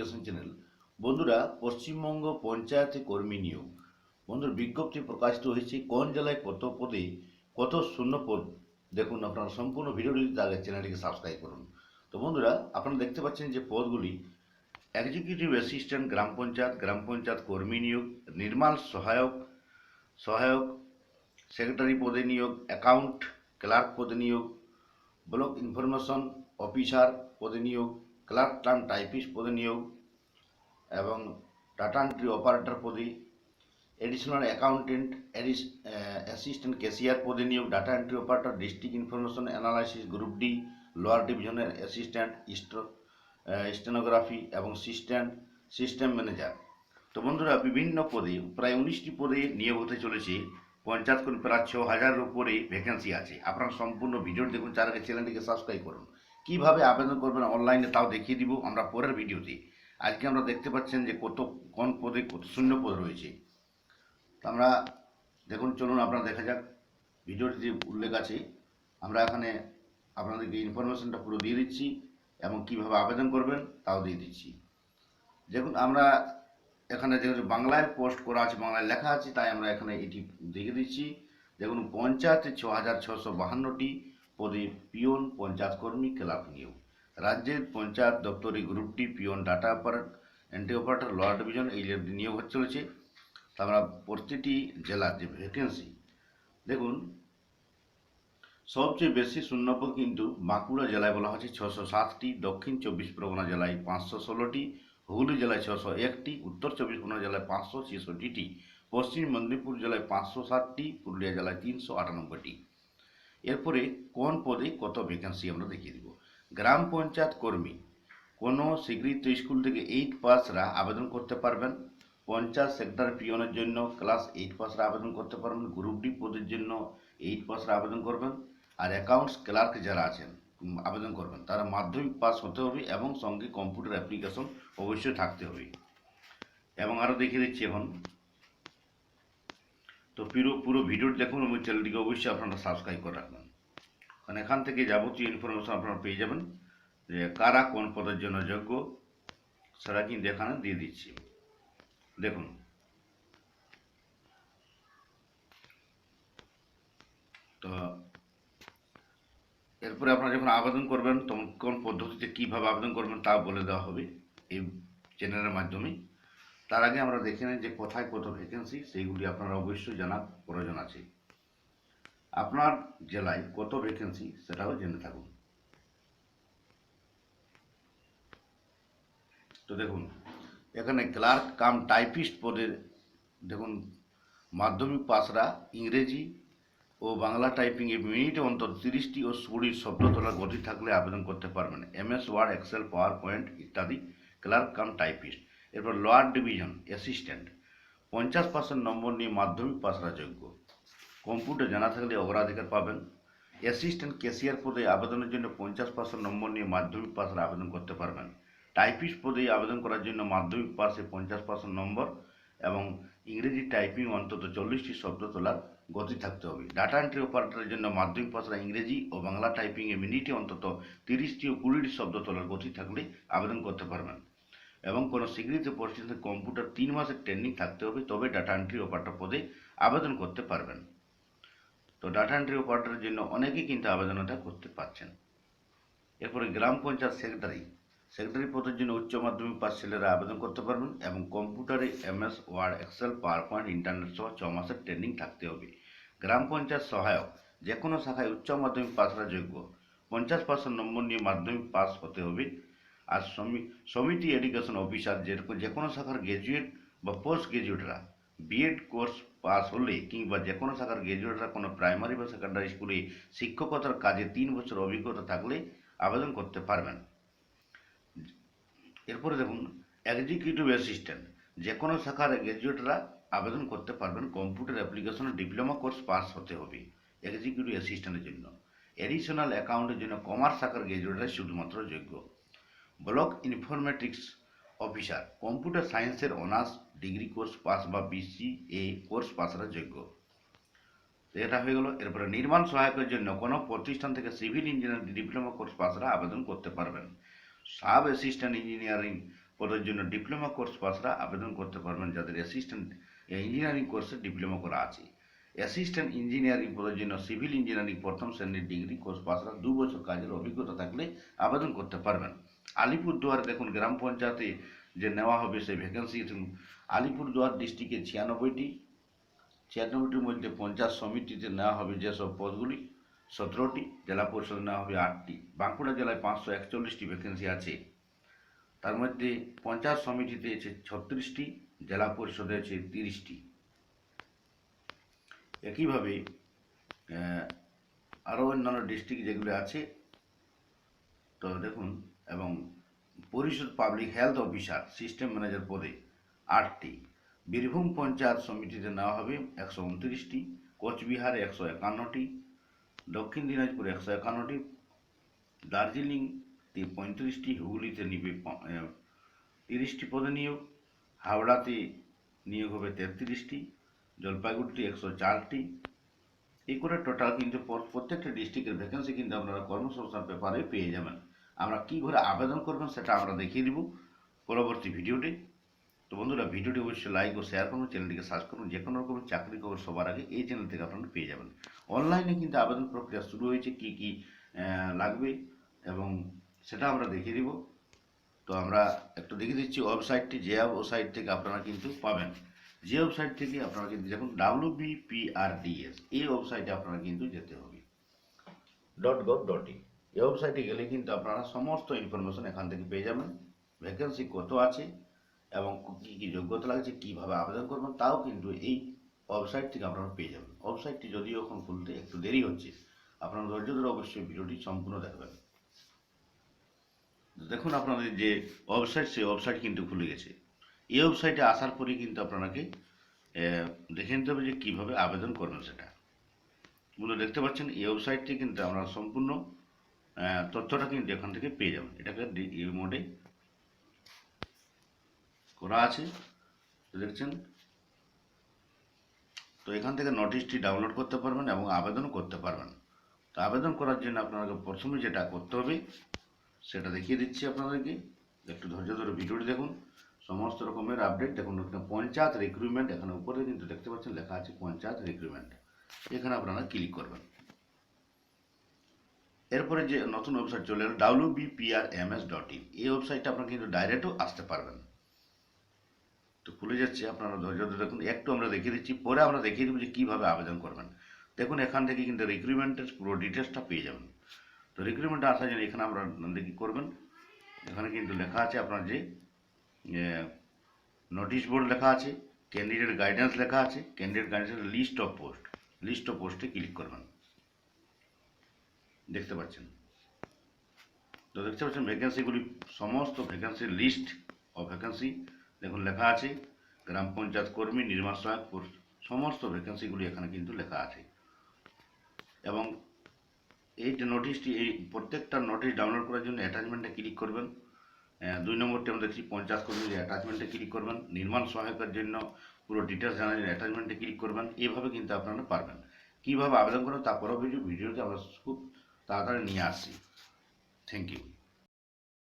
Education channel বন্ধুরা, পশ্চিমবঙ্গ পঞ্চায়েতে কর্মী নিয়োগ। বন্ধুর বিজ্ঞপ্তি প্রকাশিত হয়েছে, কোন জেলায় কত পদে কত শূন্য পদ? দেখুন, আপনারা সম্পূর্ণ ভিডিওটি আগে চ্যানেলটিকে সাবস্ক্রাইব করুন। তো বন্ধুরা, আপনারা দেখতে পাচ্ছেন যে পদগুলি এক্সিকিউটিভ অ্যাসিস্ট্যান্ট গ্রাম পঞ্চায়েত গ্রাম পঞ্চায়েত কর্মী নিয়োগ, নির্মাণ সহায়ক সহায়ক সেক্রেটারি পদে নিয়োগ অ্যাকাউন্ট ক্লার্ক পদে নিয়োগ ব্লক ইনফরমেশন অফিসার পদে নিয়োগ ক্লার্ক কাম টাইপিস্ট পদে নিয়োগ এবং ডাটা এন্ট্রি অপারেটর পদে, এডিশনাল অ্যাকাউন্টেন্ট অ্যাসিস্ট্যান্ট ক্যাশিয়ার পদে নিয়োগ, data entry operator, district information analysis, group D, lower ডিভিশনের অ্যাসিস্ট্যান্ট স্টেনোগ্রাফি এবং সিস্টেম সিস্টেম ম্যানেজার। তো বন্ধুরা, বিভিন্ন পদে, প্রায় উনিশটি পদে নিয়োগ হতে চলেছে। পঞ্চায়েত কর্মী প্রায় ছ হাজারের উপরে ভ্যাকেন্সি আছে। আপনারা সম্পূর্ণ ভিডিও দেখুন তার চ্যানেলটিকে সাবস্ক্রাইব করুন। কীভাবে আবেদন করবেন অনলাইনে তাও দেখিয়ে দিব, আমরা পরের ভিডিওতে। আজকে আমরা দেখতে পাচ্ছেন যে কত, কোন পদে কত শূন্য পদ রয়েছে। তো আমরা দেখুন, চলুন আপনারা দেখা যাক। ভিডিওটিতে উল্লেখ আছে, আমরা এখানে আপনাদেরকে ইনফরমেশনটা পুরো দিয়ে দিচ্ছি এবং কীভাবে আবেদন করবেন তাও দিয়ে দিচ্ছি। দেখুন, আমরা এখানে যেহেতু বাংলায় পোস্ট করা আছে, বাংলায় লেখা আছে, তাই আমরা এখানে এটি দেখে দিচ্ছি। দেখুন, পঞ্চায়েতে ছ হাজার ছশো বাহান্নটি পদে পিয়ন পঞ্চায়েত কর্মী ক্লাব নিয়োগ। রাজ্যের পঞ্চায়েত দপ্তরে গ্রুপটি peon data operate entry operator lower division এই নিয়োগ হচ্ছে চলেছে আমরা প্রতিটি জেলার যে ভ্যাকেন্সি দেখুন, সবচেয়ে বেশি শূন্যপদ কিন্তু বাঁকুড়া জেলায় বলা হচ্ছে ছশো সাতটি, দক্ষিণ চব্বিশ পরগনা জেলায় পাঁচশো ষোলোটি, হুগলি জেলায় ছশো একটি, উত্তর চব্বিশ পরগনা জেলায় পাঁচশো ছেষট্টিটি, পশ্চিম মেদিনীপুর জেলায় পাঁচশো ষাটটি পুরুলিয়া জেলায় তিনশো আটানব্বইটি। এরপরে কোন পদে কত ভ্যাকেন্সি আমরা দেখিয়ে দিব? গ্রাম পঞ্চায়েত কর্মী, কোনো স্বীকৃত স্কুল থেকে এইট পাসরা আবেদন করতে পারবেন। পঞ্চায়েত সেক্টর পিয়নের জন্য ক্লাস এইট পাসরা আবেদন করতে পারবেন। গ্রুপ ডি পদের জন্য এইট পাসরা আবেদন করবেন। আর অ্যাকাউন্টস ক্লার্ক যারা আছেন আবেদন করবেন, তারা মাধ্যমিক পাস হতে হবে এবং সঙ্গে কম্পিউটার অ্যাপ্লিকেশন অবশ্যই থাকতে হবে। এবং আরও দেখিয়ে দিচ্ছি এখন। তো পুরো পুরো ভিডিওটি দেখুন, এবং চ্যানেলটিকে অবশ্যই আপনারা সাবস্ক্রাইব করে রাখবেন। কারণ এখান থেকে যাবতীয় ইনফরমেশন আপনারা পেয়ে যাবেন যে কারা কোন পদের জন্য যোগ্য, সেটা কিন্তু এখানে দিয়ে দিচ্ছি। দেখুন। তো এরপরে আপনারা যখন আবেদন করবেন, তখন কোন পদ্ধতিতে কীভাবে আবেদন করবেন তা বলে দেওয়া হবে এই চ্যানেলের মাধ্যমে। তার আগে আমরা দেখে নিই যে কোথায় কত ভ্যাকেন্সি সেইগুলি আপনারা অবশ্যই জানার প্রয়োজন আছে। আপনার জেলায় কত ভ্যাকেন্সি সেটাও জেনে থাকুন। তো দেখুন, এখানে ক্লার্ক কাম টাইপিস্ট পদের দেখুন, মাধ্যমিক পাসরা ইংরেজি ও বাংলা টাইপিংয়ে মিনিটে অন্তর তিরিশটি ও কুড়ির শব্দ তোলার গতি থাকলে আবেদন করতে পারবেন। MS word excel power point ইত্যাদি ক্লার্ক কাম টাইপিস্ট এরপর লোয়ার ডিভিশন অ্যাসিস্ট্যান্ট পঞ্চাশ পার্সেন্ট নম্বর নিয়ে মাধ্যমিক পাসরা যোগ্য। কম্পিউটার জানা থাকলে অগ্রাধিকার পাবেন। অ্যাসিস্ট্যান্ট ক্যাশিয়ার পদে আবেদনের জন্য পঞ্চাশ পার্সেন্ট নম্বর নিয়ে মাধ্যমিক পাসের আবেদন করতে পারবেন। টাইপিস্ট পদে আবেদন করার জন্য মাধ্যমিক পাসে পঞ্চাশ পার্সেন্ট নম্বর এবং ইংরেজি টাইপিং অন্তত চল্লিশটি শব্দ তোলার গতি থাকতে হবে। ডাটা এন্ট্রি অপারেটরের জন্য মাধ্যমিক পাসরা ইংরেজি ও বাংলা টাইপিংয়ে মিনিটে অন্তত তিরিশটি ও কুড়িটি শব্দ তোলার গতি থাকলে আবেদন করতে পারবেন। এবং কোনো স্বীকৃত পরিস্থিতিতে কম্পিউটার তিন মাসের ট্রেনিং থাকতে হবে, তবে ডাটা এন্ট্রি অপারেটর পদে আবেদন করতে পারবেন। তো ডাটা এন্ট্রি অপারেটরের জন্য অনেকেই কিন্তু আবেদনটা করতে পারছেন। এরপরে গ্রাম পঞ্চায়েত সেক্রেটারি সেক্রেটারি পদের জন্য উচ্চ মাধ্যমিক পাস ছেলেরা আবেদন করতে পারবেন এবং কম্পিউটারে MS, word, excel power point internet সহ ছ মাসের ট্রেনিং থাকতে হবে। গ্রাম পঞ্চায়েত সহায়ক যে কোনো শাখায় উচ্চ মাধ্যমিক পাসরা যোগ্য। পঞ্চাশ পার্সেন্ট নম্বর নিয়ে মাধ্যমিক পাস হতে হবে। আর সমি- সমিতি এডুকেশন অফিসার যেরকম যে কোনো শাখার গ্র্যাজুয়েট বা পোস্ট গ্র্যাজুয়েটরা বিএড কোর্স পাস হলে কিংবা যে কোনো শাখার গ্র্যাজুয়েটরা কোনো প্রাইমারি বা সেকেন্ডারি স্কুলে শিক্ষকতার কাজে তিন বছর অভিজ্ঞতা থাকলে আবেদন করতে পারবেন। এরপরে দেখুন এক্সিকিউটিভ অ্যাসিস্ট্যান্ট যে কোনো শাখার গ্র্যাজুয়েটরা আবেদন করতে পারবেন কম্পিউটার অ্যাপ্লিকেশনে ডিপ্লোমা কোর্স পাস হতে হবে এক্সিকিউটিভ অ্যাসিস্ট্যান্টের জন্য। এডিশনাল অ্যাকাউন্টের জন্য কমার্স শাখার গ্র্যাজুয়েটরা শুধুমাত্র যোগ্য। ব্লক ইনফরমেটিক্স অফিসার, কম্পিউটার সায়েন্সের অনার্স, ডিগ্রি কোর্স পাস বা বিসিএ কোর্স পাসরা যোগ্য। এটা হয়ে গেল। এরপরে নির্মাণ সহায়কের জন্য কোনো প্রতিষ্ঠান থেকে সিভিল ইঞ্জিনিয়ারিং ডিপ্লোমা কোর্স পাসরা আবেদন করতে পারবেন। সাব অ্যাসিস্ট্যান্ট ইঞ্জিনিয়ারিং পদের জন্য ডিপ্লোমা কোর্স পাসরা আবেদন করতে পারবেন যাদের অ্যাসিস্ট্যান্ট ইঞ্জিনিয়ারিং কোর্সে ডিপ্লোমা করা আছে। অ্যাসিস্ট্যান্ট ইঞ্জিনিয়ারিং পদের জন্য সিভিল ইঞ্জিনিয়ারিং প্রথম শ্রেণির ডিগ্রি কোর্স পাসরা দু বছর কাজের অভিজ্ঞতা থাকলে আবেদন করতে পারবেন। আলিপুরদুয়ার দেখুন, গ্রাম পঞ্চায়েতে যে নেওয়া হবে সেই ভ্যাকেন্সি আলিপুরদুয়ার ডিস্ট্রিক্টে ছিয়ানব্বইটি, ছিয়ানব্বইটির মধ্যে পঞ্চায়েত সমিতিতে নেওয়া হবে যেসব পদগুলি। সতেরোটি, জেলা পরিষদে নেওয়া হবে আটটি। বাঁকুড়া জেলায় পাঁচশো একচল্লিশটি ভ্যাকেন্সি আছে। তার মধ্যে পঞ্চায়েত সমিতিতে আছে ছত্রিশটি, জেলা পরিষদে আছে তিরিশটি। একইভাবে আরও অন্যান্য ডিস্ট্রিক্ট যেগুলো আছে, তো দেখুন, এবং পরিষদ public health officer system manager পদে আটটি, বীরভূম পঞ্চায়েত সমিতিতে নেওয়া হবে একশো উনত্রিশটি, কোচবিহারে একশো একান্নটি, দক্ষিণ দিনাজপুরে একশো একান্নটি দার্জিলিংতে পঁয়ত্রিশটি, হুগলিতে নিবে তিরিশটি পদে নিয়োগ, হাওড়াতে নিয়োগ হবে তেত্রিশটি জলপাইগুড়িতে একশো চারটি এই করে টোটাল কিন্তু প্র- প্রত্যেকটা ডিস্ট্রিক্টের ভ্যাকেন্সি কিন্তু আপনারা কর্মসংস্থান পেপারে পেয়ে যাবেন। আমরা কী করে আবেদন করবেন সেটা আমরা দেখিয়ে দিব পরবর্তী ভিডিওটি তো বন্ধুরা, ভিডিওটি অবশ্যই লাইক ও শেয়ার করুন চ্যানেলটিকে সার্চ করুন, যে কোনো রকমের চাকরি খবর সবার আগে এই চ্যানেল থেকে আপনারা পেয়ে যাবেন। অনলাইনে কিন্তু আবেদন প্রক্রিয়া শুরু হয়েছে, কী কী লাগবে এবং সেটা আমরা দেখিয়ে দিব। তো আমরা একটু দেখিয়ে দিচ্ছি ওয়েবসাইটটি যে ওয়েবসাইট থেকে আপনারা কিন্তু পাবেন। যে ওয়েবসাইট থেকে আপনারা কিন্তু, দেখুন ডাব্লিউ এই ওয়েবসাইটে আপনারা কিন্তু যেতে হবে। ডট গভ ডট ইন এই ওয়েবসাইটে গেলে কিন্তু আপনারা সমস্ত ইনফরমেশন এখান থেকে পেয়ে যাবেন। ভ্যাকেন্সি কত আছে এবং কী কী যোগ্যতা লাগছে, কীভাবে আবেদন করবেন, তাও কিন্তু এই ওয়েবসাইট থেকে আপনারা পেয়ে যাবেন। ওয়েবসাইটটি যদিও এখন খুলতে একটু দেরি হচ্ছে, আপনারা ধৈর্য ধরে অবশ্যই ভিডিওটি সম্পূর্ণ দেখবেন। দেখুন আপনাদের যে ওয়েবসাইট সেই ওয়েবসাইট কিন্তু খুলে গেছে। এই ওয়েবসাইটে আসার পরে কিন্তু আপনাকে দেখে নিতে হবে যে কীভাবে আবেদন করবেন সেটা। বলে দেখতে পাচ্ছেন, এই ওয়েবসাইটটি কিন্তু আমরা সম্পূর্ণ তথ্যটা কিন্তু এখান থেকে পেয়ে যাবেন। এটাকে এই মোডে করা আছে দেখছেন? তো এখান থেকে নোটিশটি ডাউনলোড করতে পারবেন এবং আবেদন করতে পারবেন। তো আবেদন করার জন্য আপনাকে প্রথমে যেটা করতে হবে, সেটা দেখিয়ে দিচ্ছি আপনাদেরকে। একটু ধৈর্য ধরে ভিডিওটি দেখুন। সমস্ত রকমের আপডেট দেখুন পঞ্চায়েত রিক্রুটমেন্ট এখানে উপরে কিন্তু দেখতে পাচ্ছেন, লেখা আছে পঞ্চায়েত রিক্রুটমেন্ট এখানে আপনারা ক্লিক করবেন। এরপরে যে নতুন ওয়েবসাইট চলে এলো W BPR M S dot in এই ওয়েবসাইটটা আপনারা কিন্তু ডাইরেক্টও আসতে পারবেন। তো খুলে যাচ্ছে, আপনারা ধৈর্য ধরে দেখুন। একটু আমরা দেখিয়ে দিচ্ছি, পরে আমরা দেখিয়ে দেবো যে কীভাবে আবেদন করবেন। দেখুন, এখান থেকে কিন্তু রিক্রুটমেন্টের পুরো ডিটেলসটা পেয়ে যাবেন। তো রিক্রুটমেন্টে আসার জন্য এখানে আমরা কী করবেন। এখানে কিন্তু লেখা আছে আপনার যে নোটিশ বোর্ড লেখা আছে ক্যান্ডিডেট গাইডেন্স লেখা আছে candidate গাইডেন্সের list of post list of পোস্টে ক্লিক করবেন। দেখতে পাচ্ছেন? তো দেখতে পাচ্ছেন ভ্যাকেন্সিগুলি সমস্ত ভ্যাকেন্সির লিস্ট অফ ভ্যাকেন্সি দেখুন লেখা আছে, গ্রাম পঞ্চায়েত কর্মী, নির্মাণ সহায়ক সমস্ত ভ্যাকেন্সিগুলি এখানে কিন্তু লেখা আছে। এবং এই যে নোটিশটি এই প্রত্যেকটা নোটিশ ডাউনলোড করার জন্য অ্যাটাচমেন্টে ক্লিক করবেন। দুই নম্বরটি আমরা দেখছি পঞ্চাশ কর্মী অ্যাটাচমেন্টে ক্লিক করবেন, নির্মাণ সহায়তার জন্য পুরো ডিটেলস জানার জন্য অ্যাটাচমেন্টে ক্লিক করবেন এইভাবে কিন্তু আপনারা পারবেন। কীভাবে আবেদন করবেন তারপরেও ভিডিও ভিডিওতে আমরা খুব তাড়াতাড়ি নিয়ে আসছি। Thank you